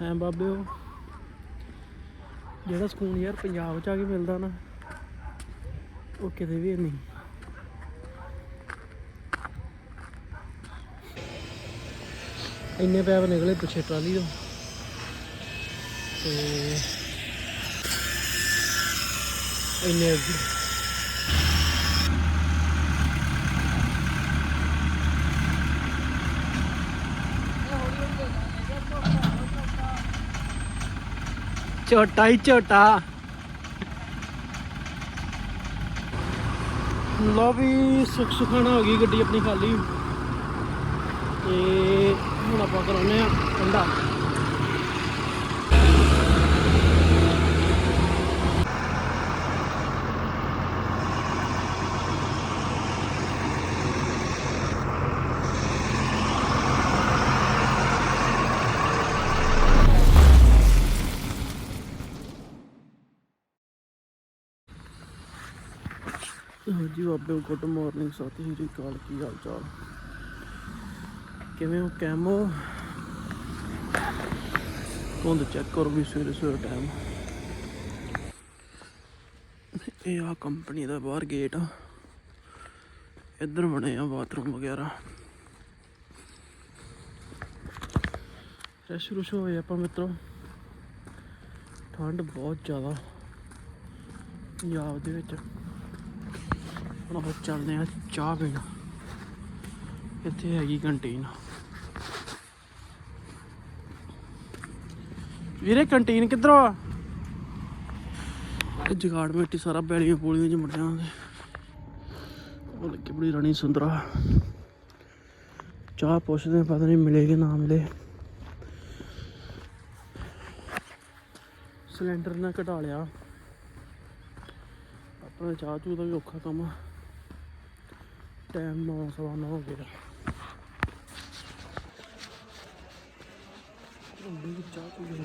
ਹੈ ਬਾਬੇ ਉਹ। ਜਿਹੜਾ ਸਕੂਨ ਯਾਰ ਪੰਜਾਬ ਚ ਆ ਕੇ ਮਿਲਦਾ ਨਾ, ਉਹ ਕਿਤੇ ਵੀ ਨਹੀਂ। ਇੰਨੇ ਪੈਪ ਨਿਕਲੇ ਪਿੱਛੇ ਟਰਾਲੀ ਤੋਂ। ਤੇ ਇੰਨੇ ਅੱਗੇ ਝੋਟਾ ਹੀ ਝੋਟਾ ਲੋ ਵੀ ਸੁਖ ਸੁਖਾਣਾ ਹੋ ਗਈ ਗੱਡੀ ਆਪਣੀ ਖਾਲੀ। ਤੇ ਹੁਣ ਆਪਾਂ ਕਰਾਉਨੇ ਆ ਠੰਡਾ ਜੀ ਬਾਬੇ ਗੁੱਡ ਮਾਰਨਿੰਗ ਸਤਿ ਸ਼੍ਰੀ ਅਕਾਲ, ਕੀ ਹਾਲ ਚਾਲ? ਕਿਵੇਂ ਹੋ? ਕੈਮੋ ਧੁੰਦ ਚੈੱਕ ਕਰੋ ਵੀ ਸਵੇਰੇ ਸਵੇਰੇ ਟਾਈਮ ਇਹ ਆ ਕੰਪਨੀ ਦਾ ਬਾਹਰ ਗੇਟ ਆ। ਇੱਧਰ ਬਣੇ ਆ ਬਾਥਰੂਮ ਵਗੈਰਾ। ਫਰੈਸ਼ ਰੁਸ਼ ਹੋਏ ਆਪਾਂ ਮਿੱਤਰੋ। ਠੰਡ ਬਹੁਤ ਜ਼ਿਆਦਾ। ਪੰਜਾਬ ਦੇ ਵਿੱਚ। ਹੁਣ ਆਪਾਂ ਚੱਲਦੇ ਆ ਚਾਹ ਪੀਣ। ਇੱਥੇ ਹੈਗੀ ਕੰਟੀਨ ਵੀਰੇ ਕੰਟੀਨ ਕਿੱਧਰੋਂ ਆ? ਜਗਾੜ ਮਿੱਟੀ ਸਾਰਾ ਬੈਲੀਆਂ ਪੋਲੀਆਂ ਚ ਮੁੰਡਿਆਂ ਦੇ ਉਹ ਲੱਗੀ ਬੜੀ ਰਾਣੀ ਸੁੰਦਰਾ। ਚਾਹ ਪੁੱਛਦੇ ਆ, ਪਤਾ ਨਹੀਂ ਮਿਲੇਗੀ ਨਾ ਮਿਲੇ। ਸਿਲੰਡਰ ਨਾ ਘਟਾ ਲਿਆ। ਆਪਣਾ ਚਾਹ ਚੂ ਦਾ ਵੀ ਔਖਾ ਕੰਮ ਆ। ਟਾਈਮ 9 ਸਵਾ ਨੌ ਹੋ ਗਿਆ ਰੰਡੀ ਦੀ ਚਾਹ ਪੀ ਲਈ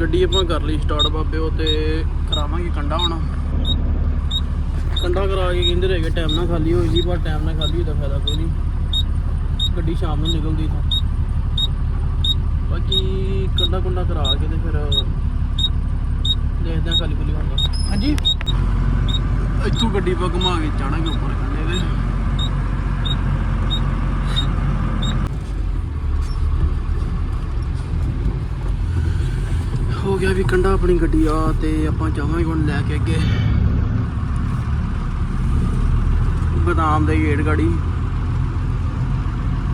ਗੱਡੀ ਆਪਾਂ ਕਰ ਲਈ ਸਟਾਰਟ ਬਾਬੇ, ਉਹ ਤੇ ਕਰਾਵਾਂਗੇ ਕੰਡਾ ਹੁਣ। ਕੰਡਾ ਕਰਾ ਕੇ ਕਹਿੰਦੇ ਰਹਿ ਗਏ ਟਾਈਮ ਨਾਲ ਖਾਲੀ ਹੋਈ ਸੀ, ਪਰ ਟਾਈਮ ਨਾਲ ਖਾਲੀ ਹੋਈ ਤਾਂ ਫਾਇਦਾ ਕੋਈ ਨਹੀਂ। ਗੱਡੀ ਸ਼ਾਮ ਨੂੰ ਨਿਕਲਦੀ ਤਾਂ ਬਾਕੀ ਕੰਡਾ ਕੁੰਡਾ ਕਰਾ ਕੇ ਤੇ ਫਿਰ ਦੇਖਦੇ ਆ ਖਾਲੀ ਖੁੱਲੀ ਹੁੰਦਾ ਹਾਂਜੀ। ਇੱਥੋਂ ਗੱਡੀ ਪਾ ਘੁਮਾ ਕੇ ਚਾੜਾਂਗੇ ਉੱਪਰ ਕੰਡੇ ਦੇ ਹੋ ਗਿਆ ਵੀ ਕੰਡਾ ਆਪਣੀ ਗੱਡੀ ਆ ਤੇ ਆਪਾਂ ਜਾਵਾਂਗੇ ਹੁਣ ਲੈ ਕੇ ਅੱਗੇ। ਬਦਾਮ ਦੇ ਗੇਟ ਗਾੜੀ।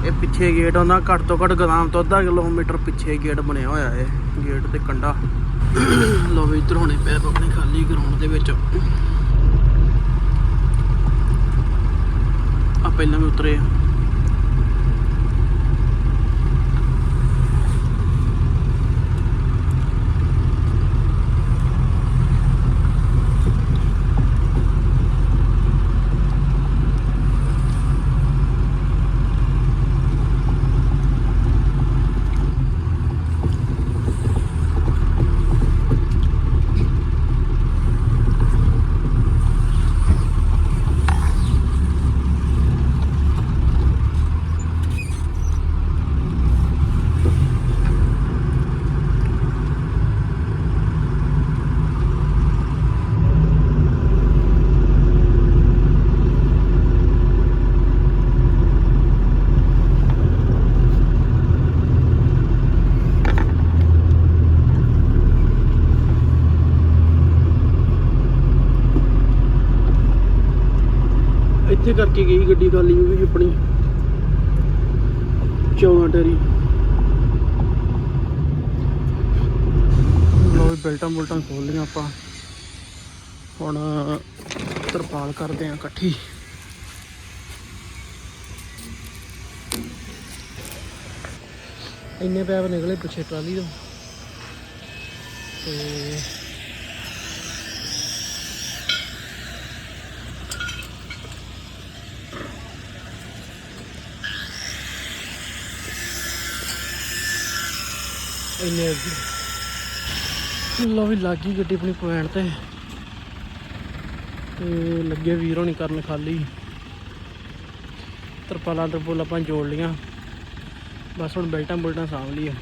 ਇਹ ਪਿੱਛੇ ਗੇਟ ਆਉਂਦਾ ਘੱਟ ਤੋਂ ਘੱਟ ਗਦਾਮ ਤੋਂ ਅੱਧਾ ਕਿਲੋਮੀਟਰ ਪਿੱਛੇ ਗੇਟ ਬਣਿਆ ਹੋਇਆ ਹੈ ਗੇਟ ਤੇ ਕੰਡਾ। ਲੋ ਵੀ ਇੱਧਰ ਹੋਣੇ ਪੈਪ ਆਪਣੇ ਖਾਲੀ ਗਰਾਊਂਡ ਦੇ ਵਿੱਚ। ਆ ਪਹਿਲਾਂ ਵੀ ਉਤਰੇ ਆ। ਇੱਥੇ ਕਰਕੇ ਗਈ ਗੱਡੀ ਖਾਲੀ ਉਹ ਵੀ ਆਪਣੀ। 14 ਟਰੀ। ਲੋ ਬੈਲਟਾਂ ਬੁਲਟਾਂ ਖੋਲ ਲਈਆਂ ਆਪਾਂ। ਹੁਣ ਤਰਪਾਲ ਕਰਦੇ ਆਂ ਇਕੱਠੀ। ਇੰਨੇ ਪੈਪ ਨਿਕਲੇ ਪਿੱਛੇ ਟਰਾਲੀ ਤੋਂ। ਤੇ ਇੰਨੇ ਅੱਗੇ। ਲੋ ਵੀ ਲੱਗੀ ਗੱਡੀ ਆਪਣੀ ਪੁਆਇੰਟ ਤੇ। ਤੇ ਲੱਗੇ ਵੀਰ ਹੋਣੀ ਕਰਨ ਖਾਲੀ। ਤਰਪਾਲਾਂ ਤਰਪੁਲ ਆਪਾਂ ਜੋੜ ਲੀਆਂ ਬਸ ਹੁਣ ਬੈਲਟਾਂ ਬੁਲਟਾਂ ਸਾਂਭ ਲਈਆਂ।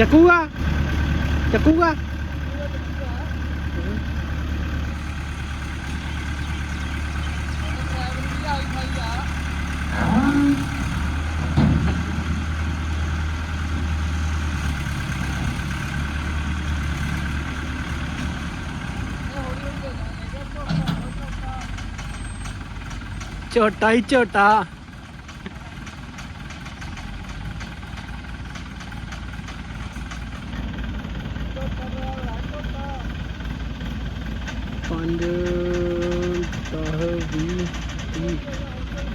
Cakura. Cakura. छोटा ही छोटा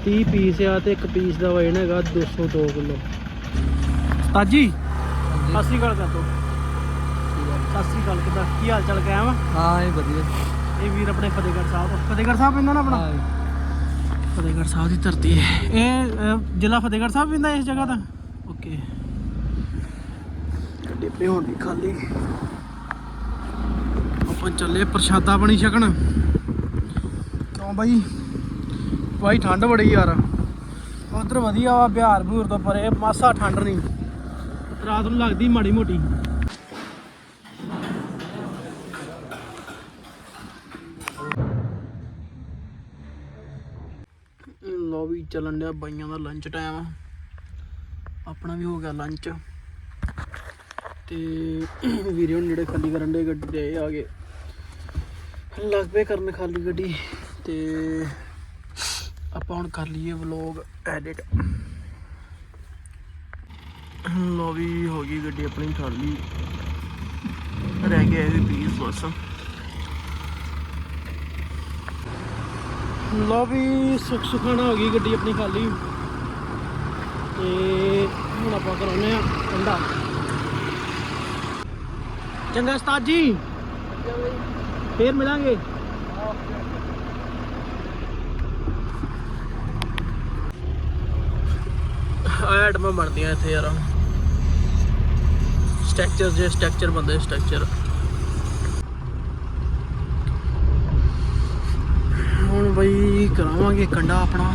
30 ਪੀਸ ਆ ਤੇ ਇੱਕ ਪੀਸ ਦਾ ਵਜਨ ਹੈਗਾ 202 ਕਿਲੋ। ਤਾਜੀ? ਅਸੀਂ ਗੱਲ ਕਰ ਤੋ ਸਤਿ ਸ੍ਰੀ ਅਕਾਲ ਕੀ ਹਾਲ ਚਾਲ ਕਾਇਮ? ਹਾਂ ਇਹ ਵਧੀਆ। ਇਹ ਵੀਰ ਆਪਣੇ ਫਤਿਹਗੜ੍ਹ ਸਾਹਿਬ। ਫਤਿਹਗੜ੍ਹ ਸਾਹਿਬ ਪੈਂਦਾ ਨਾ ਆਪਣਾ? ਫਤਿਹਗੜ੍ਹ ਸਾਹਿਬ ਦੀ ਧਰਤੀ ਹੈ। ਇਹ ਜ਼ਿਲ੍ਹਾ ਫਤਿਹਗੜ੍ਹ ਸਾਹਿਬ ਪੈਂਦਾ ਇਸ ਜਗ੍ਹਾ ਦਾ? ਓਕੇ। ਗੱਡੀ ਪਈ ਹੁਣ ਵੀ ਖਾਲੀ। ਆਪਾਂ ਚੱਲੇ ਪ੍ਰਸ਼ਾਦਾ ਬਣੀ ਛਕਣ। ਕਿਉਂ ਬਾਈ? ਭਾਈ ਠੰਡ ਬੜੀ ਯਾਰ। ਉਧਰ ਵਧੀਆ ਵਾ, ਬਿਹਾਰ ਬੂਰ ਤੋਂ ਪਰੇ, ਮਾਸਾ ਠੰਡ ਨਹੀਂ ਰਾਤ ਨੂੰ ਲੱਗਦੀ ਮਾੜੀ ਮੋਟੀ। ਲੋ ਵੀ ਚੱਲਣ ਡਿਆ ਬਾਈਆਂ ਦਾ ਲੰਚ ਟਾਈਮ ਆਪਣਾ ਵੀ ਹੋ ਗਿਆ ਲੰਚ ਤੇ ਵੀਰੇ ਹੁਣ ਜਿਹੜੇ ਖਾਲੀ ਕਰਨ ਦੇ ਗੱਡੀ ਦੇ ਆ ਗਏ ਲੱਗ ਪਏ ਕਰਨ ਖਾਲੀ ਗੱਡੀ। ਤੇ ਆਪਾਂ ਹੁਣ ਕਰ ਲਈਏ ਵਲੌਗ ਐਡਿਟ ਲੋ ਵੀ ਹੋ ਗਈ ਗੱਡੀ ਆਪਣੀ ਖਾਲੀ ਰਹਿ ਗਿਆ ਇਹ ਵੀ ਪੀਸ ਬਸ। ਲੋ ਵੀ ਸੁਖ ਸੁਖਾਣਾ ਹੋ ਗਈ ਗੱਡੀ ਆਪਣੀ ਖਾਲੀ। ਤੇ ਹੁਣ ਆਪਾਂ ਕਰਾਉਨੇ ਆ ਠੰਡਾ। ਚੰਗਾ ਉਸਤਾਦ ਜੀ। ਫੇਰ ਮਿਲਾਂਗੇ। ਐਟਮਾਂ ਬਣਦੀਆਂ ਇੱਥੇ ਯਾਰ। ਸਟਰਕਚਰ ਜੇ ਸਟਰਕਚਰ ਬੰਦੇ ਸਟਰਕਚਰ ਹੁਣ ਬਈ ਕਰਾਵਾਂਗੇ ਕੰਡਾ ਆਪਣਾ।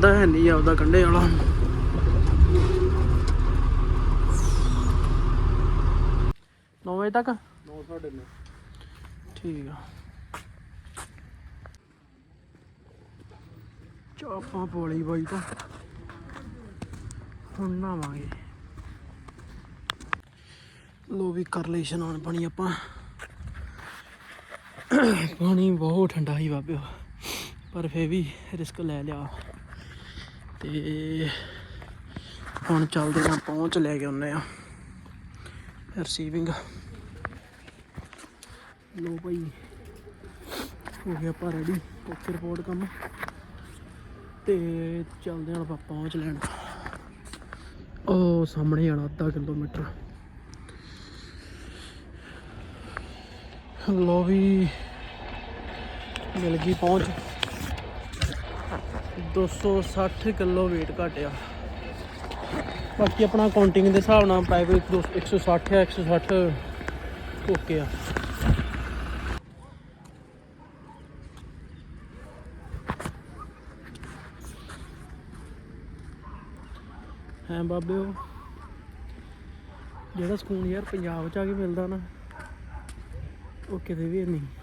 ਬੰਦਾ ਹੈ ਨਹੀਂ ਆਪਦਾ ਕੰਡੇ ਵਾਲਾ। ਨੌ ਵਜੇ ਤੱਕ? 9:30 ਠੀਕ ਆ। ਚਾਪਾਂ ਪੋਲੀ ਬਾਈ ਤੋਂ। ਹੁਣ ਨਾਵਾਂਗੇ ਲੋ ਵੀ ਕਰ ਲਈ ਇਸ਼ਨਾਨ ਪਾਣੀ ਆਪਾਂ। ਪਾਣੀ ਬਹੁਤ ਠੰਡਾ ਹੀ ਬਾਬਿਓ ਪਰ ਫੇਰ ਵੀ ਰਿਸਕ ਲੈ ਲਿਆ। ਤੇ ਹੁਣ ਚੱਲਦੇ ਹਾਂ, ਪਹੁੰਚ ਲੈ ਕੇ ਆਉਨੇ ਆ ਰਿਸੀਵਿੰਗ ਲੋ ਭਾਈ, ਹੋ ਗਿਆ ਆਪਾਂ ਰੈਡੀ ਓਕੇ ਰਿਪੋਰਟ ਕੰਮ। ਤੇ ਚੱਲਦੇ ਹਾਂ, ਆਪਾਂ ਪਹੁੰਚ ਲੈਣ। ਉਹ ਸਾਹਮਣੇ ਵਾਲਾ ਅੱਧਾ ਕਿਲੋਮੀਟਰ। ਲੋ ਵੀ, ਮਿਲ ਗਈ ਪਹੁੰਚ। 260 ਕਿਲੋ weight ਘਟਿਆ। ਬਾਕੀ ਆਪਣਾ ਕਾਊਂਟਿੰਗ ਦੇ ਹਿਸਾਬ ਨਾਲ ਪ੍ਰਾਈਵੇਟ 160 ਆ 160 ਓਕੇ ਆ। ਹੈ ਬਾਬਿਓ ਜਿਹੜਾ ਸਕੂਨ ਯਾਰ ਪੰਜਾਬ ਚ ਆ ਕੇ ਮਿਲਦਾ ਨਾ, ਉਹ ਕਿਤੇ ਵੀ ਨਹੀਂ।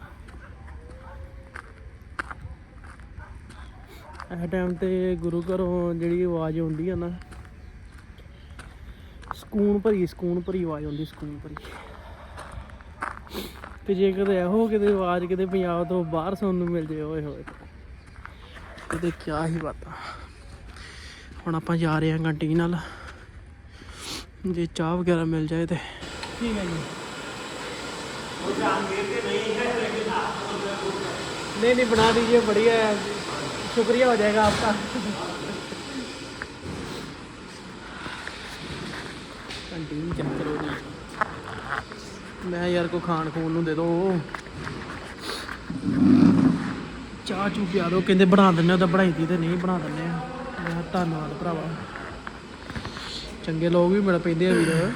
ਇਹ ਟਾਈਮ ਤੇ ਗੁਰੂ ਘਰੋਂ ਜਿਹੜੀ ਆਵਾਜ਼ ਆਉਂਦੀ ਆ ਨਾ ਸਕੂਨ ਭਰੀ ਸਕੂਨ ਭਰੀ ਆਵਾਜ਼ ਆਉਂਦੀ ਸਕੂਨ ਭਰੀ। ਤੇ ਜੇ ਕਦੇ ਇਹੋ ਕਿਤੇ ਆਵਾਜ਼ ਕਿਤੇ ਪੰਜਾਬ ਤੋਂ ਬਾਹਰ ਸੁਣਨ ਨੂੰ ਮਿਲ ਜੇ ਓਏ ਹੋਏ। ਕਿਤੇ ਕਿਆ ਹੀ ਬਾਤਾਂ। ਹੁਣ ਆਪਾਂ ਜਾ ਰਹੇ ਹਾਂ ਕੰਟੀ ਨਾਲ। ਜੇ ਚਾਹ ਵਗੈਰਾ ਮਿਲ ਜਾਏ ਤੇ। ਠੀਕ ਹੈ ਜੀ। ਉਹ ਜਾਨ ਦੇ ਨਹੀਂ ਹੈ ਲੇਕਿਨ ਨਹੀਂ ਨਹੀਂ ਬਣਾ ਦਈਏ ਬੜੀਆ ਹੈ। शुक्रिया हो जाएगा आपका ਕੰਟੀਨ ਚੈੱਕ ਕਰੋ ਜੀ ਮੈਂ ਯਾਰ ਕੋ ਖਾਣ ਖੂਨ ਨੂੰ ਦੇ ਦੋ ਚਾਹ ਚੂ ਪਿਆ ਦੋ ਕਹਿੰਦੇ ਬਣਾ ਦਿੰਨੇ ਉਹ ਤਾਂ ਬਣਾਈ ਦੀ ਤੇ ਨਹੀਂ ਬਣਾ ਦਿੰਨੇ ਆ ਮੈਂ ਕਿਹਾ ਧੰਨਵਾਦ ਭਰਾਵਾ ਚੰਗੇ ਲੋਕ ਵੀ ਮਿਲ ਪੈਂਦੇ ਆ ਵੀਰ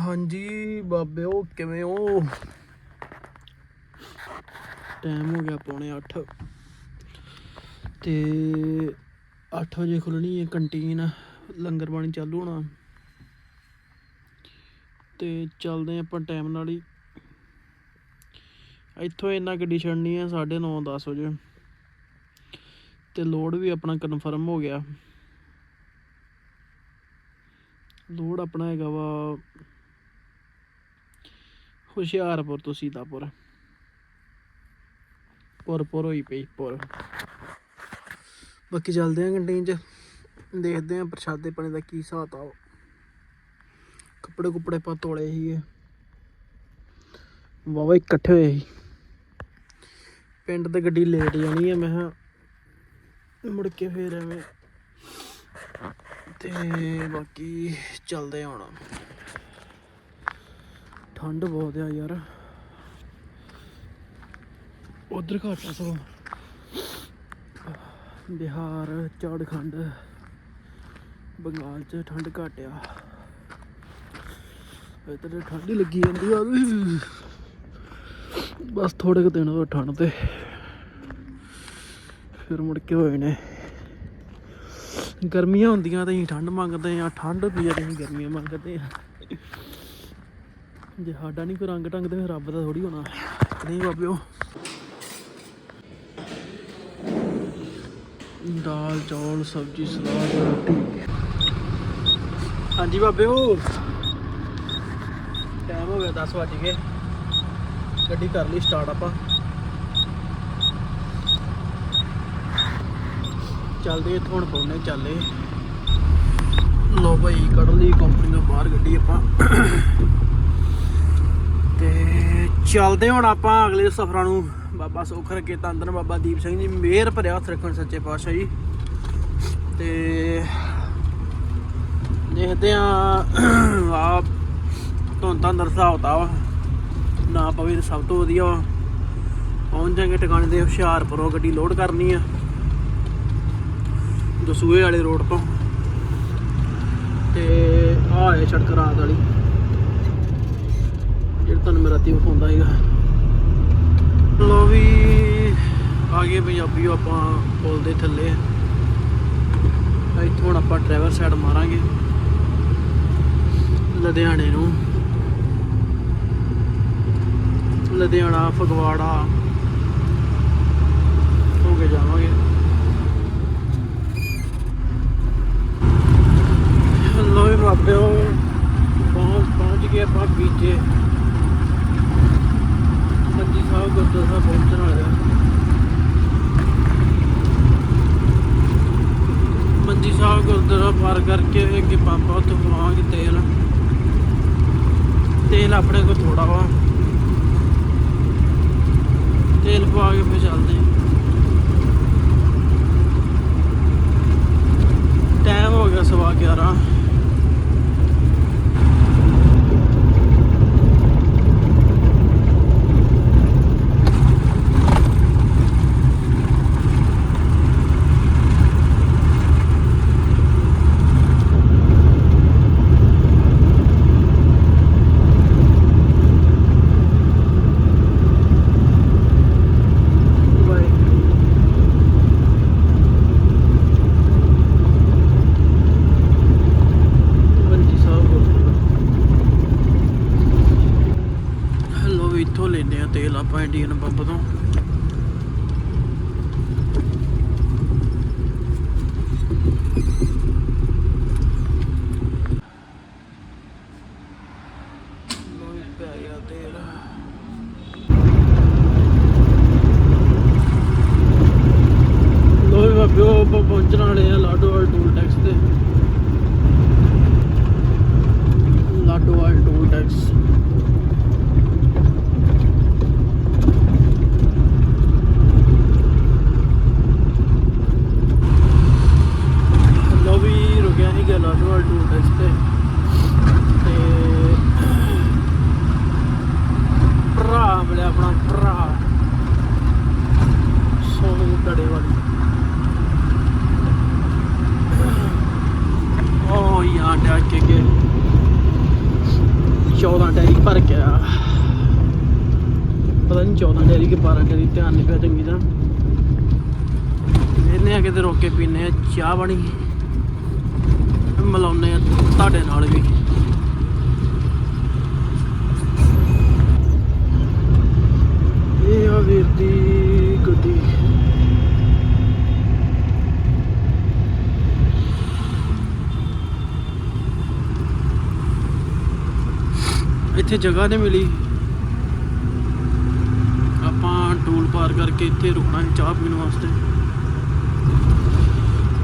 ਹਾਂਜੀ ਬਾਬਿਓ ਕਿਵੇਂ ਹੋ ਟਾਈਮ ਹੋ ਗਿਆ ਪੌਣੇ 8 ਤੇ 8 ਵਜੇ ਖੁੱਲਣੀ ਹੈ ਕੰਟੀਨ ਲੰਗਰ ਪਾਣੀ ਚਾਲੂ ਹੋਣਾ। ਤੇ ਚੱਲਦੇ ਆਪਾਂ ਟਾਈਮ ਨਾਲ ਹੀ। ਇੱਥੋਂ ਇੰਨਾ ਗੱਡੀ ਛੱਡਣੀ ਹੈ 9:30 10 ਵਜੇ। ਤੇ ਲੋਡ ਵੀ ਆਪਣਾ ਕਨਫਰਮ ਹੋ ਗਿਆ। ਲੋਡ ਆਪਣਾ ਹੈਗਾ ਵਾ ਹੁਸ਼ਿਆਰਪੁਰ ਤੋਂ ਸੀਤਾਪੁਰ। ਪੁਰ ਪੁਰ ਹੋਈ ਪਈ ਪੁਰ ਬਾਕੀ ਚੱਲਦੇ ਆਂ ਕੰਟੀਨ 'ਚ, ਦੇਖਦੇ ਆਂ ਪ੍ਰਸ਼ਾਦੇ ਪਾਣੀ ਦਾ ਕੀ ਹਿਸਾਬ ਆ ਕੱਪੜੇ ਕੁਪੜੇ ਪਾ ਤੋਲੇ ਸੀਗੇ। ਵਾਵਾ ਇਕੱਠੇ ਹੋਏ ਸੀ। ਪਿੰਡ ਤੇ ਗੱਡੀ ਲੇਟ ਜਾਣੀ ਆ, ਮੈਂ ਕਿਹਾ ਮੁੜ ਕੇ ਫੇਰ ਐਵੇਂ। ਤੇ ਬਾਕੀ ਚੱਲਦੇ ਆ ਹੁਣ। ਠੰਡ ਬਹੁਤ ਆ ਯਾਰ। ਉਧਰ ਘਾਟਾ ਆ ਸੋ ਬਿਹਾਰ, ਝਾੜਖੰਡ, ਬੰਗਾਲ ਚ ਠੰਡ ਘੱਟ ਆ। ਇੱਧਰ ਠੰਡ ਹੀ ਲੱਗੀ ਜਾਂਦੀ ਆ। ਬਸ ਥੋੜੇ ਕੁ ਦਿਨ ਹੋਰ ਠੰਡ ਤੇ। ਫਿਰ ਮੁੜ ਕੇ ਹੋਏ ਨੇ। ਗਰਮੀਆਂ ਹੁੰਦੀਆਂ ਤਾਂ ਅਸੀਂ ਠੰਡ ਮੰਗਦੇ ਆ ਠੰਡ ਹੁੰਦੀ ਆ ਤਾਂ ਅਸੀਂ ਗਰਮੀਆਂ ਮੰਗਦੇ ਆ ਜੇ ਸਾਡਾ ਨਹੀਂ ਕੋਈ ਰੰਗ ਢੰਗ ਤੇ ਰੱਬ ਦਾ ਥੋੜੀ ਹੋਣਾ। ਨਹੀਂ ਬਾਬਿਓ। ਦਾਲ, ਚੌਲ, ਸਬਜ਼ੀ, ਸਲਾਦ, ਰੋਟੀ। ਹਾਂਜੀ ਬਾਬੇ ਉਹ ਟਾਈਮ ਹੋ ਗਿਆ 10 ਵਜ ਗਏ। ਗੱਡੀ ਕਰ ਲਈ ਸਟਾਰਟ ਆਪਾਂ। ਚੱਲਦੇ ਇੱਥੋਂ ਹੁਣ ਪਹੁੰਚਨੇ ਚੱਲੇ। ਲੋ ਭਾਈ, ਕੱਢ ਲਈ ਕੰਪਨੀ ਤੋਂ ਬਾਹਰ ਗੱਡੀ ਆਪਾਂ। ਤੇ ਚੱਲਦੇ ਹੁਣ ਆਪਾਂ ਅਗਲੇ ਸਫ਼ਰਾਂ ਨੂੰ। ਬਾਬਾ ਸੁੱਖ ਰੱਖੇ ਤੰਦਨ ਬਾਬਾ ਦੀਪ ਸਿੰਘ ਜੀ, ਮਿਹਰ ਭਰਿਆ ਹੱਥ ਰੱਖਣ ਸੱਚੇ ਪਾਤਸ਼ਾਹ ਜੀ। ਤੇ ਦੇਖਦੇ ਆ ਆ ਧੁੰਦ ਤਾਂ ਨਰਸਾ ਹੋਤਾ ਵਾ, ਨਾ ਪਵੇ ਸਭ ਤੋਂ ਵਧੀਆ ਵਾ। ਪਹੁੰਚ ਜਾਗੇ ਟਿਕਾਣੇ ਦੇ ਹੁਸ਼ਿਆਰਪੁਰੋਂ ਗੱਡੀ ਲੋਡ ਕਰਨੀ ਆ, ਦਸੂਏ ਵਾਲੇ ਰੋਡ ਤੋਂ। ਤੇ ਆ ਹੈ ਸੜਕ ਰਾਤ ਵਾਲੀ। ਜਿਹੜਾ ਤੁਹਾਨੂੰ ਮੈਂ ਰਾਤੀ ਵਿਖਾਉਂਦਾ ਸੀਗਾ। ਲੋ ਵੀ, ਆ ਗਏ ਪੰਜਾਬੀਓ ਆਪਾਂ ਪੁਲ ਦੇ ਥੱਲੇ। ਇੱਥੋਂ ਹੁਣ ਆਪਾਂ ਡਰਾਈਵਰ ਸਾਈਡ ਮਾਰਾਂਗੇ, ਲੁਧਿਆਣੇ ਨੂੰ। ਲੁਧਿਆਣਾ, ਫਗਵਾੜਾ ਹੋ ਕੇ ਜਾਵਾਂਗੇ। ਲੋ ਵੀ ਬਾਬਿਓ, ਪਹੁੰਚ ਪਹੁੰਚ ਗਏ ਆਪਾਂ ਬੀਜੇ ਮੰਜੀ ਸਾਹਿਬ ਗੁਰਦੁਆਰਾ ਸਾਹਿਬ ਪਹੁੰਚਣ ਵਾਲੇ ਆ ਮੰਜੀ ਸਾਹਿਬ ਗੁਰਦੁਆਰਾ ਪਾਰ ਕਰਕੇ ਅੱਗੇ ਪਾਪਾ ਉੱਥੋਂ ਪਵਾਵਾਂਗੇ ਤੇਲ ਤੇਲ ਆਪਣੇ ਕੋਲ ਥੋੜਾ ਵਾ ਤੇਲ ਪਵਾ ਕੇ ਫਿਰ ਚੱਲਦੇ ਟਾਈਮ ਹੋ ਗਿਆ ਸਵਾ 11 ਬਾਏ ਮੰਜੀ ਸਾਹਿਬ ਗੁਰਦੁਆਰਾ ਹੈਲੋ ਵੀ ਇੱਥੋਂ ਲੈਨੇ ਆ ਤੇਲ ਆਪਾਂ ਇੰਡੀਅਨ ਪੰਪ ਤੋਂ ਗਿਆ ਤੇਲ ਲੋਏ ਬਾਬਿਓ ਆਪਾਂ ਪਹੁੰਚਣ ਵਾਲੇ ਆ ਲਾਡੋਵਾਲ ਟੂਲ ਟੈਕਸ ਤੇ ਲਾਡੋਵਾਲ ਟੂਲ ਟੈਕਸ ਲੋ ਵੀ ਰੁਕਿਆ ਸੀ ਗਿਆ ਲਾਡੋਵਾਲ ਟੂਲ ਟੈਕਸ ਤੇ ਤੇ ਭਰਾ ਮਿਲਿਆ ਆਪਣਾ ਭਰਾ ਸੋਨੂ ਡੜੇ ਵਾਲੀ ਓ ਯਾਰ ਡਿਆ ਕੇ ਕੇ 14 ਡੈਰੀ ਭਰ ਗਿਆ ਪਤਾ ਨਹੀਂ 14 ਡੈਰੀ ਕਿ 12 ਡੈਰੀ ਧਿਆਨ ਨਹੀਂ ਪਿਆ ਚੰਗੀ ਤਰ੍ਹਾਂ। ਇਹਨੇ ਆ ਕਿਤੇ ਰੋਕ ਕੇ ਪੀਨੇ ਆ, ਚਾਹ ਪਾਣੀ ਮਿਲਾਉਨੇ ਆ ਤੁਹਾਡੇ ਨਾਲ ਵੀ। ਇਹ ਆ ਵੀਰ ਦੀ ਗੱਡੀ। ਇੱਥੇ ਜਗ੍ਹਾ ਨਹੀਂ ਮਿਲੀ ਆਪਾਂ ਟੂਲ ਪਾਰ ਕਰਕੇ ਇੱਥੇ ਰੁਕਣਾ ਹੈ ਚਾਹ ਪੀਣ ਵਾਸਤੇ।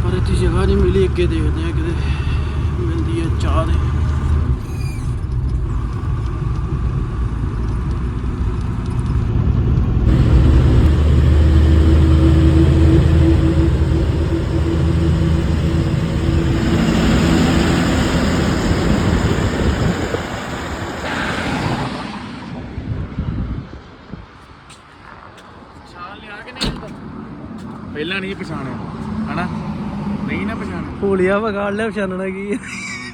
ਪਰ ਇੱਥੇ ਜਗ੍ਹਾ ਨਹੀਂ ਮਿਲੀ, ਅੱਗੇ ਦੇਖਦੇ ਆ ਕਿਤੇ ਮਿਲਦੀ ਹੈ ਚਾਹ ਦੇ ਛਾਲ ਲਿਆ ਕਿ ਨਹੀਂ ਪਹਿਲਾਂ ਨਹੀਂ ਪਛਾਣਿਆ ਹਨਾ ਨਹੀਂ ਨਾ ਪਛਾਣਿਆ ਭੂਲੀਆ ਵਗਾੜ ਲਿਆ ਛਾਨਣਾ ਕੀ।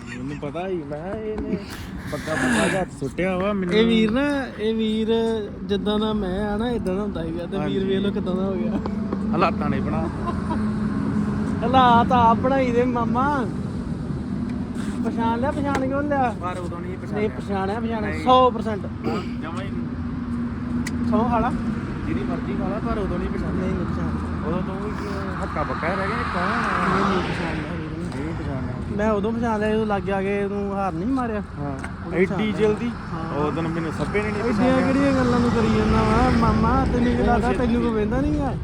ਮੈਨੂੰ ਪਤਾ ਹੀ ਮੈਂ ਇਹਨੇ ਪੱਕਾ ਪੱਕਾ ਹੱਥ ਸੁੱਟਿਆ ਵਾ ਮੈਨੂੰ। ਇਹ ਵੀਰ ਨਾ ਇਹ ਵੀਰ ਜਿੱਦਾਂ ਦਾ ਮੈਂ ਆ ਨਾ ਇਦਾਂ ਦਾ ਹੁੰਦਾ ਸੀਗਾ ਤੇ ਵੀਰ ਵੇਖ ਲੋ ਕਿਦਾਂ ਦਾ ਹੋ ਗਿਆ। ਹਾਲਾਤਾਂ ਨੇ ਬਣਾ ਹਾਲਾਤ ਆਪ ਬਣਾਈ ਦੇ ਮਾਮਾ। ਪਛਾਣ ਲਿਆ ਪਛਾਣ ਕਿਉਂ ਲਿਆ? ਪਰ ਉਦੋਂ ਨਹੀਂ ਨਹੀਂ ਪਛਾਣਿਆ ਪਛਾਣਿਆ ਪਛਾਣਿਆ ਨਹੀਂ। 100% ਜਮਾ ਹੀ ਸੌ ਹਾਲਾ ਜਿਹਦੀ ਮਰਜ਼ੀ ਵਾਲਾ ਪਰ ਉਦੋਂ ਨਹੀਂ ਪਛਾਣਿਆ। ਨਹੀਂ ਨਹੀਂ ਪਛਾਣ ਉਦੋਂ ਤੋਂ ਵੀ ਹੱਕਾ ਬੱਕਾ ਰਹਿ ਗਿਆ ਕੌਣ ਆ ਨਹੀਂ ਨਹੀਂ ਪਛਾਣਿਆ ਵੀਰ ਨੇ। ਨਹੀਂ ਪਛਾਣਿਆ ਮੈਂ ਉਦੋਂ ਪਛਾਣ ਲਿਆ ਜਦੋਂ ਲੱਗ ਆ ਕੇ ਤੂੰ ਹਾਰ ਨਹੀਂ ਮਾਰਿਆ। ਹਾਂ ਐਡੀ। ਜਲਦੀ? ਹਾਂ। ਉਦੋਂ ਮੈਨੂੰ ਸੱਬੇ ਨੇ ਨਹੀਂ ਪਛਾਣਿਆ। ਕਿਹੜੀਆਂ ਗੱਲਾਂ ਨੂੰ ਕਰੀ ਜਾਂਦਾ ਵਾ? ਮਾਮਾ ਤੈਨੂੰ ਕੀ ਉਹ ਲੱਗਦਾ? ਤੈਨੂੰ ਕੋ ਵੇਂਦਾ ਨਹੀਂ ਆ?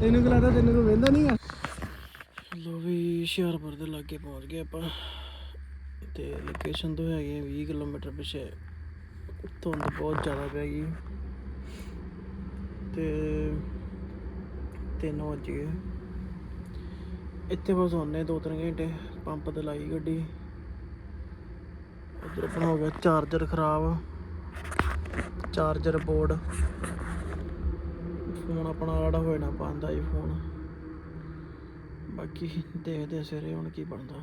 ਤੈਨੂੰ ਕੀ ਲੱਗਦਾ? ਤੈਨੂੰ ਕੋ ਵੇਂਦਾ ਨਹੀਂ ਆ? ਲੋ ਵੀ ਹੁਸ਼ਿਆਰਪੁਰ ਦੇ ਲਾਗੇ ਪਹੁੰਚ ਗਏ ਆਪਾਂ। ਤੇ ਲੋਕੇਸ਼ਨ ਤੋਂ ਹੈਗੇ ਆ 20 ਕਿਲੋਮੀਟਰ ਪਿੱਛੇ। ਧੁੰਦ ਬਹੁਤ ਜ਼ਿਆਦਾ ਪੈ ਗਈ। ਤੇ 3 ਵਜ ਗਏ। ਇੱਥੇ ਬਸ ਹੁੰਨੇ 2-3 ਘੰਟੇ। ਪੰਪ ਤੇ ਲਾਈ ਗੱਡੀ। ਉਧਰ ਆਪਣਾ ਹੋ ਗਿਆ ਚਾਰਜਰ ਖਰਾਬ। Charger board. ਫੋਨ ਆਪਣਾ ਆੜਾ ਹੋਇਆ ਨਾ ਬੰਦ ਆਈ ਫੋਨ ਬਾਕੀ ਦੇਖਦੇ ਆ ਸਵੇਰੇ ਹੁਣ ਕੀ ਬਣਦਾ।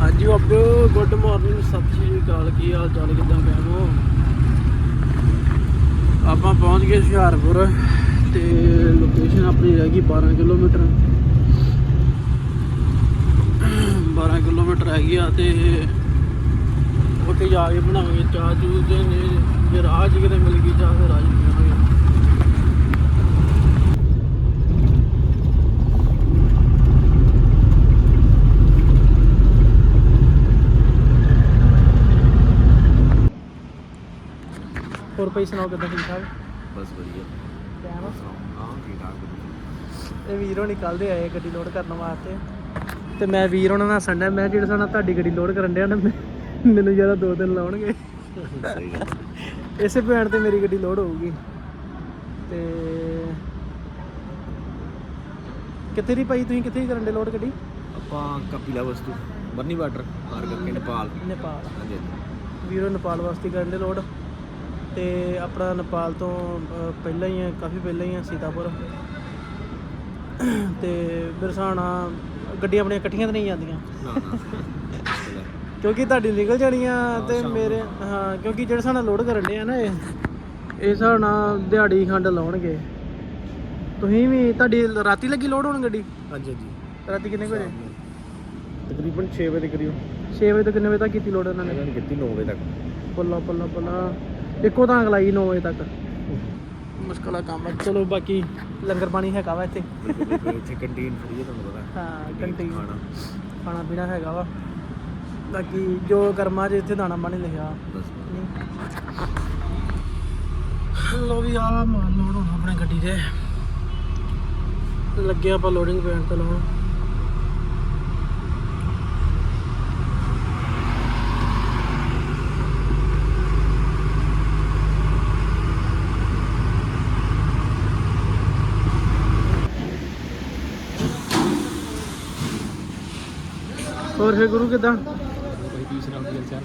ਹਾਂਜੀ ਬਾਬਿਓ ਗੁੱਡ ਮਾਰਨਿੰਗ ਸਤਿ ਸ਼੍ਰੀ ਅਕਾਲ। ਕੀ ਹਾਲ ਚਾਲ, ਕਿਦਾਂ ਹੋ ਆਪਾਂ ਪਹੁੰਚ ਗਏ ਹੁਸ਼ਿਆਰਪੁਰ। ਤੇ ਲੋਕੇਸ਼ਨ ਆਪਣੀ ਹੈਗੀ ਗਈ 12 ਕਿਲੋਮੀਟਰ। 12 ਕਿਲੋਮੀਟਰ ਹੈਗੀ ਆ ਤੇ ਉੱਥੇ ਜਾ ਕੇ ਬਣਾਵਾਂਗੇ ਚਾਹ ਚੂਹ ਤੇ ਜੇ- ਰਾਹ ਕਿਤੇ ਮਿਲ ਗਈ ਚਾਹ, ਫਿਰ ਰਾਹ 'ਚ ਹੋਰ ਭਾਈ ਸੁਣਾਓ ਕਿੱਦਾਂ ਠੀਕ ਠਾਕ? ਬਸ ਵਧੀਆ। ਟਾਈਮ ਇਹ ਵੀਰ ਹੋਣੀ ਕੱਲ ਦੇ ਆਏ ਗੱਡੀ ਲੋਡ ਕਰਨ ਵਾਸਤੇ। ਤੇ ਮੈਂ ਵੀਰ ਉਹਨਾਂ ਨਾਲ ਸੰਡਿਆ ਮੈਂ ਜਿਹੜਾ ਸਾਡਾ ਤੁਹਾਡੀ ਗੱਡੀ ਲੋਡ ਕਰਨ ਡਿਆ ਨਾ ਮੈਂ- ਮੈਨੂੰ ਜ਼ਿਆਦਾ ਦੋ ਦਿਨ ਲਾਉਣਗੇ। ਇਸੇ ਪੁਆਇੰਟ ਤੇ ਮੇਰੀ ਗੱਡੀ ਲੋਡ ਹੋਊਗੀ। ਤੇ ਕਿੱਥੇ ਦੀ ਭਾਈ ਤੁਸੀਂ ਕਿੱਥੇ ਦੀ ਕਰਨ ਦੇ ਲੋਡ ਗੱਡੀ? ਆਪਾਂ ਕਪਿਲਾ ਵਸਤੂ ਬਰਨੀ ਵਾਟਰ ਪਾਰ ਕਰਕੇ ਨੇਪਾਲ। ਨੇਪਾਲ। ਹਾਂਜੀ ਹਾਂਜੀ। ਵੀਰੋ ਨੇਪਾਲ ਵਾਸਤੇ ਕਰਨ ਦੇ ਲੋਡ ਤੇ ਆਪਣਾ ਨੇਪਾਲ ਤੋਂ ਪਹਿਲਾਂ ਹੀ ਹੈ ਕਾਫੀ ਪਹਿਲਾਂ ਹੀ ਹੈ ਸੀਤਾਪੁਰ। ਤੇ ਬਿਰਸਾਣਾ ਗੱਡੀਆਂ ਆਪਣੀਆਂ ਇਕੱਠੀਆਂ ਤਾਂ ਨਹੀਂ ਜਾਂਦੀਆਂ। ਕਿਉਂਕਿ ਤੁਹਾਡੀ ਨਿਕਲ ਜਾਣੀਆਂ ਤੇ। ਮੇਰੇ ਹਾਂ ਕਿਉਂਕਿ ਜਿਹੜੇ ਸਾਡਾ ਲੋਡ ਕਰਨ ਦੇ ਆ ਨਾ ਇਹ ਇਹ ਨਾਲ ਦਿਹਾੜੀ ਖੰਡ ਲਾਉਣਗੇ। ਤੁਸੀਂ ਵੀ ਤੁਹਾਡੀ ਰਾਤੀ ਲੱਗੀ ਲੋਡ ਹੋਣ ਗੱਡੀ? ਹਾਂਜੀ ਹਾਂਜੀ। ਰਾਤੀ ਕਿੰਨੇ ਵਜੇ? ਤਕਰੀਬਨ 6 ਵਜੇ ਦੇ ਕਰੀਬ। 6 ਵਜੇ ਤੋਂ ਕਿੰਨੇ ਵਜੇ ਤੱਕ ਕੀਤੀ ਲੋਡ ਇਹਨਾਂ ਨੇ? ਕੀਤੀ 9 ਵਜੇ ਤੱਕ। ਬੱਲਾ ਬੱਲਾ ਬੱਲਾ ਇੱਕੋ ਤਾਂ ਲਾਈ 9 ਵਜੇ ਤੱਕ। ਮੁਸ਼ਕਲ ਆ ਕੰਮ ਆ। ਚਲੋ ਬਾਕੀ ਲੰਗਰ ਪਾਣੀ ਹੈਗਾ ਵਾ ਇੱਥੇ। ਇੱਥੇ ਕੰਟੀਨ ਫਰੀ ਹੈ ਤੁਹਾਨੂੰ ਪਤਾ। ਹਾਂ ਕੰਟੀਨ ਖਾਣਾ। ਖਾਣਾ ਪੀਣਾ ਹੈਗਾ ਵਾ। ਬਾਕੀ ਜੋ ਕਰਮਾਂ 'ਚ ਇੱਥੇ ਦਾਣਾ ਪਾਣੀ ਲਿਖਿਆ। ਲੋ ਵੀ ਆ ਮਾਲ ਲੋਡ ਹੋਣਾ ਆਪਣੇ ਗੱਡੀ ਤੇ। ਲੱਗੇ ਆਪਾਂ ਲੋਡਿੰਗ ਪੈਣ ਤੇ ਲਾਉਣ। ਹੋਰ ਫੇ ਗੁਰੂ ਕਿਦਾਂ? ਕੋਈ ਤੀਸਰਾ ਵੀ ਚੱਲ।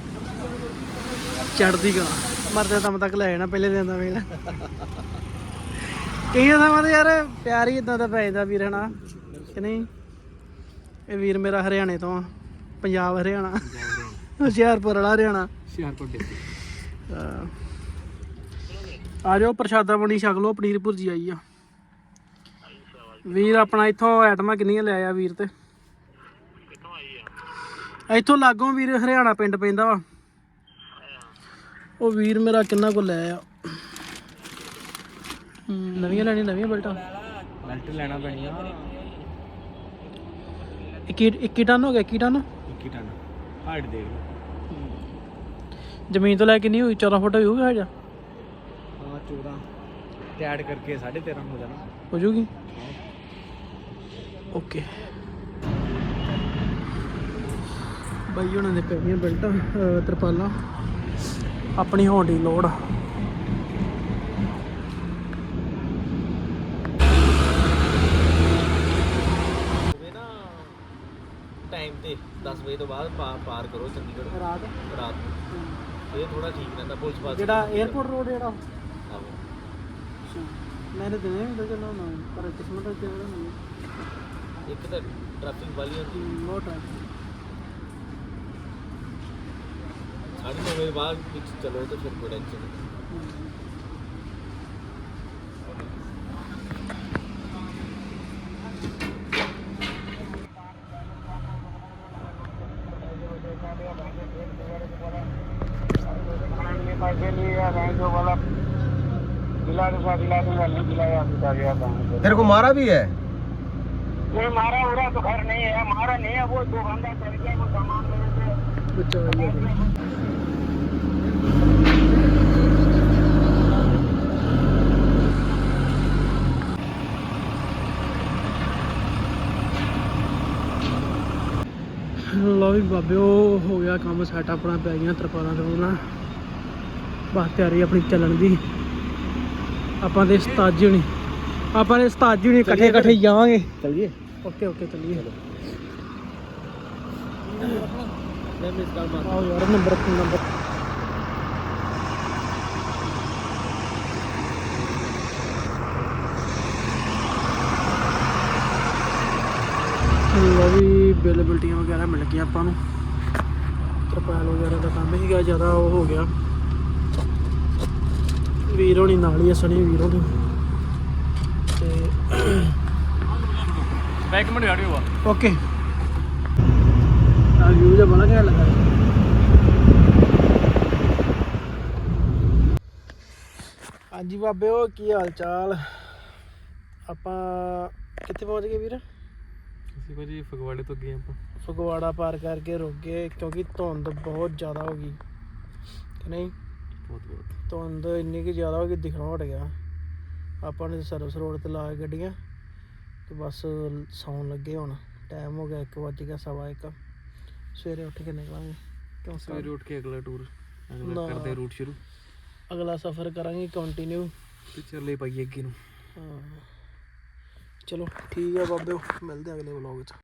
ਚੜਦੀ ਗਾ ਮਰਦੇ ਦਮ ਤੱਕ ਲੈ ਜਾਣਾ ਪਹਿਲੇ ਦਿਨ ਦਾ ਵੇਲਾ ਕਈਆਂ ਥਾਵਾਂ ਤੇ ਯਾਰ ਪਿਆਰ ਹੀ ਇਦਾਂ ਦਾ ਪੈ ਜਾਂਦਾ ਵੀਰ ਹਨਾ? ਕਿ ਨਹੀਂ? ਇਹ ਵੀਰ ਮੇਰਾ ਹਰਿਆਣੇ ਤੋਂ ਆ ਪੰਜਾਬ ਹਰਿਆਣਾ। ਹੁਸ਼ਿਆਰਪੁਰ ਵਾਲਾ ਹਰਿਆਣਾ। ਹੁਸ਼ਿਆਰਪੁਰ ਦੇ ਅਹ ਆ ਜਾਓ ਪ੍ਰਸ਼ਾਦਾ ਬਣੀ ਛਕ ਲਓ ਪਨੀਰ ਭੁਰਜੀ ਆਈ ਆ। ਵੀਰ ਆਪਣਾ ਇੱਥੋਂ ਆਈਟਮਾਂ ਕਿੰਨੀਆਂ ਲੈ ਆਇਆ ਵੀਰ ਤੇ? ਇੱਥੋਂ ਲਾਗੋਂ ਵੀਰ ਹਰਿਆਣਾ ਪਿੰਡ ਪੈਂਦਾ ਵਾ। ਉਹ ਵੀਰ ਮੇਰਾ ਕਿੰਨਾ ਕੋ ਲੈ ਆ। ਨਵੀਆਂ ਲੈਣੀਆਂ ਨਵੀਆਂ ਬਲਟਾਂ। ਬੈਲਟ ਲੈਣਾ ਪੈਣੀ ਆ 21 21 ਟਨ ਹੋ ਗਿਆ 21 ਟਨ? 21 ਟਨ। ਹਾਈਟ ਦੇਖ ਲਓ। ਜ਼ਮੀਨ ਤੋਂ ਲੈ ਕੇ ਨਹੀਂ ਹੋਈ 14 ਫੁੱਟ ਹੋਊਗਾ ਹਜਾ ਹਾਂ 14 ਤੇ ਐਡ ਕਰਕੇ 13.5 ਹੋ ਜਾਣਾ। ਹੋ ਜੂਗੀ ਓਕੇ। ਬਾਈ ਉਹਨਾਂ ਦੇ ਪੈਣੀਆਂ ਬੈਲਟਾਂ ਤਰਪਾਲਾਂ। ਆਪਣੀ ਹੋਣ ਦੀ ਲੋੜ। ਆ। ਹੋਵੇ ਨਾ ਟਾਈਮ ਤੇ 10 ਵਜੇ ਤੋਂ ਬਾਅਦ ਪਾ- ਪਾਰ ਕਰੋ ਚੰਡੀਗੜ੍ਹ। ਰਾਤ? ਰਾਤ ਨੂੰ। ਇਹ ਥੋੜਾ ਠੀਕ ਰਹਿੰਦਾ ਪੁਲਿਸ ਪਾਸ ਜਿਹੜਾ 에어ਪੋਰਟ ਰੋਡ ਜਿਹੜਾ ਆਹੋ। ਮੈਂ ਤਾਂ ਦਿਨੇ ਵੀ ਚੱਲਣਾ ਨਾ ਪਰ ਕਿਸਮਤ ਦਾ ਜਿਹੜਾ ਨਹੀਂ ਇੱਕ ਤਾਂ ਟ੍ਰੈਫਿਕ ਵਾਲੀ ਹੁੰਦੀ। ਬਹੁਤ ਟ੍ਰੈਫਿਕ अरे तो बाद कुछ चलो तो फिर प्रोडक्शन तेरे को मारा भी है? नहीं मारा हो रहा तो घर नहीं है मारा नहीं है वो दो घंटा चल गया वो सामान लेने से ਲੋ ਵੀ ਬਾਬਿਓ ਹੋ ਗਿਆ ਕੰਮ ਸੈਟ ਆਪਣਾ ਪੈ ਗਈਆਂ ਤਰਪਾਲਾਂ ਤਰਪਾਲਾਂ। ਬਸ ਤਿਆਰੀ ਆਪਣੀ ਚੱਲਣ ਦੀ। ਆਪਾਂ ਦੇ ਉਸਤਾਦ ਜੀ ਹੁਣੀ। ਆਪਾਂ ਦੇ ਉਸਤਾਦ ਜੀ ਹੁਣੀ ਇਕੱਠੇ ਇਕੱਠੇ ਜਾਵਾਂਗੇ। ਚਲਿਏ। ਓਕੇ ਓਕੇ ਚੱਲੀਏ। ਮੈਂ ਮਿਸ ਕਾਲ ਮਾਰ ਆਓ ਯਾਰ ਨੰਬਰ ਨੰਬਰ ਲੋ ਵੀ ਬਿੱਲ ਬਿਲਟੀਆਂ ਵਗੈਰਾ ਮਿਲ ਗਈਆਂ ਆਪਾਂ ਨੂੰ। ਤਰਪਾਲ ਵਗੈਰਾ ਦਾ ਕੰਮ ਸੀਗਾ ਜ਼ਿਆਦਾ ਉਹ ਹੋ ਗਿਆ। ਵੀਰ ਹੋਣੀ ਨਾਲ ਹੀ ਸਣੀ ਵੀਰ ਹੋਣੀ। ਤੇ ਬੈਕ ਮਿੰਟ ਆਡੀਓ ਆ ਓਕੇ। ਆ ਵੀਊ ਜਿਹਾ ਬੜਾ ਘੈਂਟ ਲੱਗਾ। ਹਾਂਜੀ ਬਾਬਿਓ ਕੀ ਹਾਲ ਚਾਲ? ਆਪਾਂ ਕਿੱਥੇ ਪਹੁੰਚ ਗਏ ਵੀਰ? ਅਸੀਂ ਭਾਜੀ ਫਗਵਾੜੇ ਤੋਂ ਗਏ ਆਪਾਂ। ਫਗਵਾੜਾ ਪਾਰ ਕਰਕੇ ਰੁਕ ਗਏ ਕਿਉਂਕਿ ਧੁੰਦ ਬਹੁਤ ਜ਼ਿਆਦਾ ਹੋ ਗਈ। ਕਿ ਨਹੀਂ? ਬਹੁਤ ਬਹੁਤ। ਧੁੰਦ ਇੰਨੀ ਕਿ ਜ਼ਿਆਦਾ ਹੋ ਗਈ ਦਿਖਣਾ ਹਟ ਗਿਆ। ਆਪਾਂ ਨੇ ਸਰਵਿਸ ਰੋਡ ਤੇ ਲਾ ਕੇ ਗੱਡੀਆਂ ਤੇ ਬਸ ਸੌਣ ਲੱਗੇ ਹੁਣ। ਟਾਈਮ ਹੋ ਗਿਆ 1 ਵੱਜ ਗਿਆ ਸਵਾ ਇੱਕ। ਸਵੇਰੇ ਉੱਠ ਕੇ ਨਿਕਲਾਂਗੇ। ਕਿਉਂ ਸਵੇਰੇ ਉੱਠ ਕੇ ਅਗਲਾ ਟੂਰ। ਅਗਲਾ ਕਰਦੇ ਰੂਟ ਸ਼ੁਰੂ। ਅਗਲਾ ਸਫ਼ਰ ਕਰਾਂਗੇ ਕੰਟੀਨਿਊ ਤੇ ਚੱਲੇ ਪਾਈਏ ਅੱਗੇ ਨੂੰ। ਚਲੋ ਠੀਕ ਹੈ ਬਾਬਿਓ ਮਿਲਦੇ ਅਗਲੇ ਵਲੌਗ 'ਚ